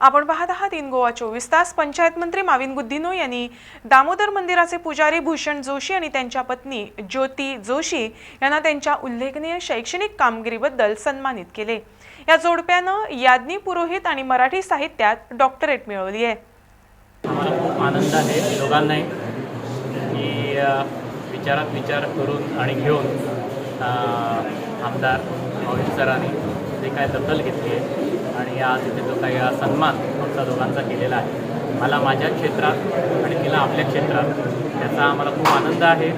आपण पाहत आहात इन गोवा चोवीस तास. पंचायत मंत्री माविन गुद्दिनो यांनी दामोदर मंदिराचे पुजारी भूषण जोशी आणि त्यांच्या पत्नी ज्योती जोशी यांना त्यांच्या उल्लेखनीय शैक्षणिक कामगिरीबद्दल सन्मानित केले. या जोडप्यानं याज्ञी पुरोहित आणि मराठी साहित्यात डॉक्टरेट मिळवली आहे. आम्हाला खूप आनंद आहे दोघांनाही की विचारात विचार करून आणि घेऊन आमदार सरांनी जे काय दखल घेतली आहे आणि आज इथे जो काही सन्मान आमचा दोघांचा केलेला आहे. मला माझ्या क्षेत्रात आणि तिला आपल्या क्षेत्रात त्याचा आम्हाला खूप आनंद आहे.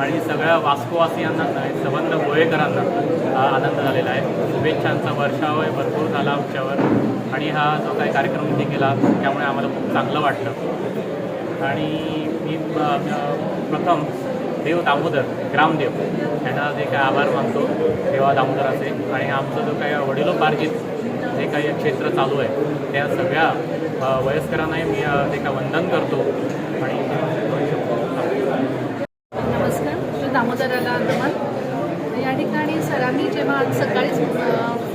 आणि सगळ्या वास्कोवासियांना नाही, संबंध गोळेकरांना हा आनंद झालेला आहे. शुभेच्छांचा वर्षावय भरपूर झाला आमच्यावर. आणि हा जो काही कार्यक्रम इथे केला त्यामुळे आम्हाला खूप चांगलं वाटलं. आणि मी प्रथम देव दामोदर ग्रामदेव यांना जे काही आभार मानतो देवा दामोदराचे. आणि आमचं जो काही वडिलोपार्जित जे काही क्षेत्र चालू आहे त्या सगळ्या वयस्करांनाही मी ते का वंदन करतो. आणि नमस्कार श्री दामोदराला नमन या ठिकाणी सरांनी जेव्हा आज सकाळीच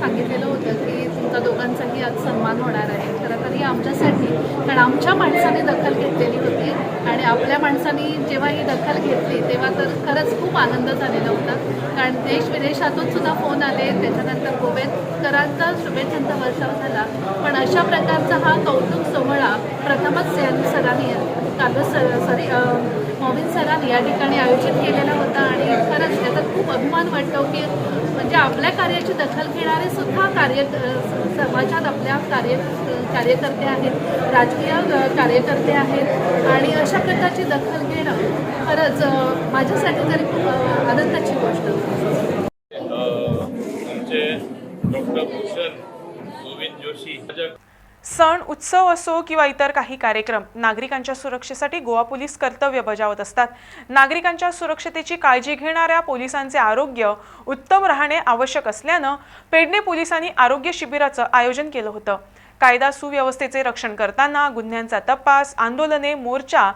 सांगितलेलं होतं की तुमच्या दोघांचाही आज सन्मान होणार आहे. खरं तर ही आमच्यासाठी कारण आमच्या माणसाने दखल घेतलेली होते आणि आपल्या माणसांनी जेव्हा ही दखल घेतली तेव्हा तर खरंच खूप आनंद झालेला होता. कारण देश विदेशातून सुद्धा फोन आले त्याच्यानंतर गोवेकरांचा शुभेच्छांचा वर्षाव झाला. पण अशा प्रकारचा हा कौतुक सोहळा प्रथमच सरांनी कालच सर सॉरी मॉविन सरांनी या ठिकाणी आयोजित केलेला होता आणि खरंच त्याचा खूप अभिमान वाटतो की म्हणजे आपल्या कार्याची दखल घेणारे सुद्धा कार्य समाजात आपल्या कार्य कार्यकर्ते आहेत राजकीय कार्यकर्ते आहेत. आणि अशा प्रकारची दखल घेणं खरंच माझ्यासाठी तरी खूप आनंदाची गोष्ट डॉक्टर भूषण गोविंद जोशी. सण उत्सव असो किंवा इतर काही कार्यक्रम नागरिकांच्या सुरक्षेसाठी गोवा पोलीस कर्तव्य बजावत असतात. नागरिकांच्या सुरक्षतेची काळजी घेणाऱ्या पोलिसांचे आरोग्य उत्तम राहणे आवश्यक असल्यानं पेडणे पोलिसांनी आरोग्य शिबिराचं आयोजन केलं होतं. कायदा सुव्यवस्थेचे रक्षण करताना गुन्ह्यांचा तपास आंदोलने मोर्चा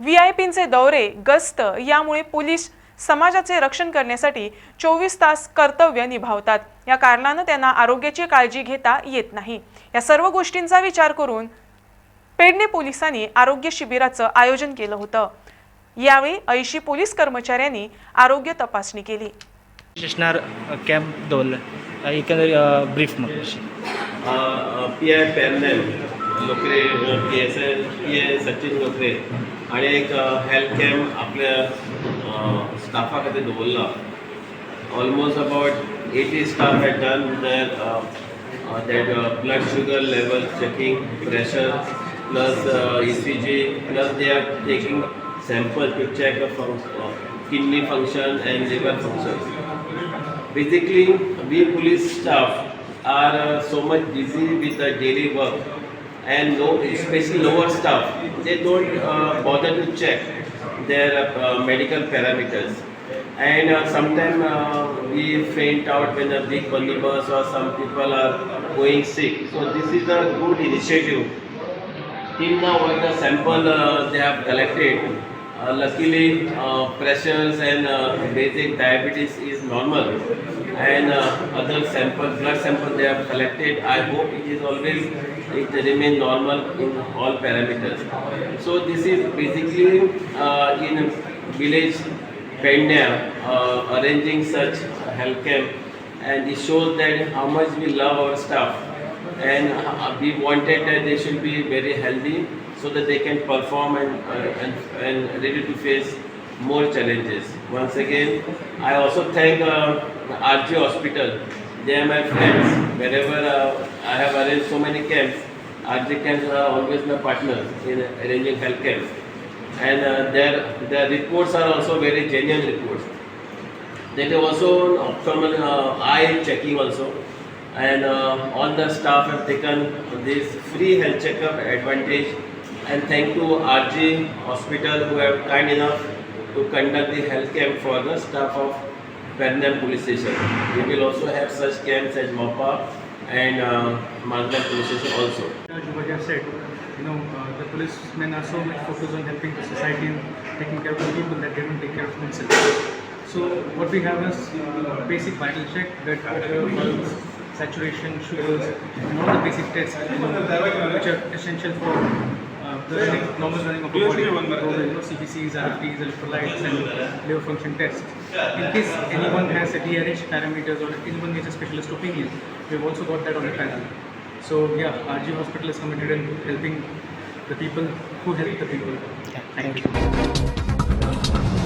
व्ही आय पींचे दौरे गस्त यामुळे पोलीस समाजाचे रक्षण करण्यासाठी चोवीस तास कर्तव्य निभावतात. या कारणानं त्यांना आरोग्याची काळजी घेता येत नाही. या सर्व गोष्टींचा विचार करून पेडणे पोलिसांनी आरोग्य शिबिराचं आयोजन केलं होतं. यावेळी ऐंशी पोलीस कर्मचाऱ्यांनी आरोग्य तपासणी केली. असणार कॅम्प दवरला एकंदर ब्रीफ मग. P I Pernell Lokre P S L P I Sachin Lokre आणि एक हेल्थ कॅम्प आपल्या स्टाफा खातीर दवरला almost about eighty staff had done that blood sugar level checking pressure plus E C G plus they are taking sample to check kidney function and liver function basically we police staff are so much busy with the daily work and low, especially lower staff they don't uh, bother to check their uh, medical parameters. And uh, sometimes uh, we faint out when a big omnibus or some people are going sick. So this is a good initiative. Till now what the sample uh, they have collected luckily uh, pressures and uh, basic diabetes is normal and uh, other sample blood sample they have collected. I hope it is always it remain normal in all parameters. So this is basically uh, in village Pendya uh, arranging such health camp and it shows that how much we love our staff and uh, we wanted that they should be very healthy so that they can perform and, uh, and, and ready to face more challenges. Once again, I also thank uh, RG Hospital. They are my friends. Wherever uh, I have arranged so many camps, RG camps are always my partners in arranging health camps. And uh, their, their reports are also very genuine reports. They do also ophthalmal uh, eye checking also, and uh, all the staff have taken this free health checkup advantage. And thank to RG Hospital who have kind enough to conduct the health camp for the staff of Pernam Police Station. We will also have such camps at Mopa and uh, Police Station also. As Jubhaja said, you know, uh, the policemen are so much focused on helping the society and taking care of the people that they don't take care of themselves. So what we have is uh, basic vital check, blood pulse, saturation, sugars, and all the basic tests you know, which are essential for the running, normal running of the body. So, you know, CBCs, RFTs, electrolytes, and liver function tests. In case anyone has a DRH parameters or anyone needs a specialist opinion, we've also got that on the panel. So yeah, RG Hospital is committed in helping the people who help the people. Thank you.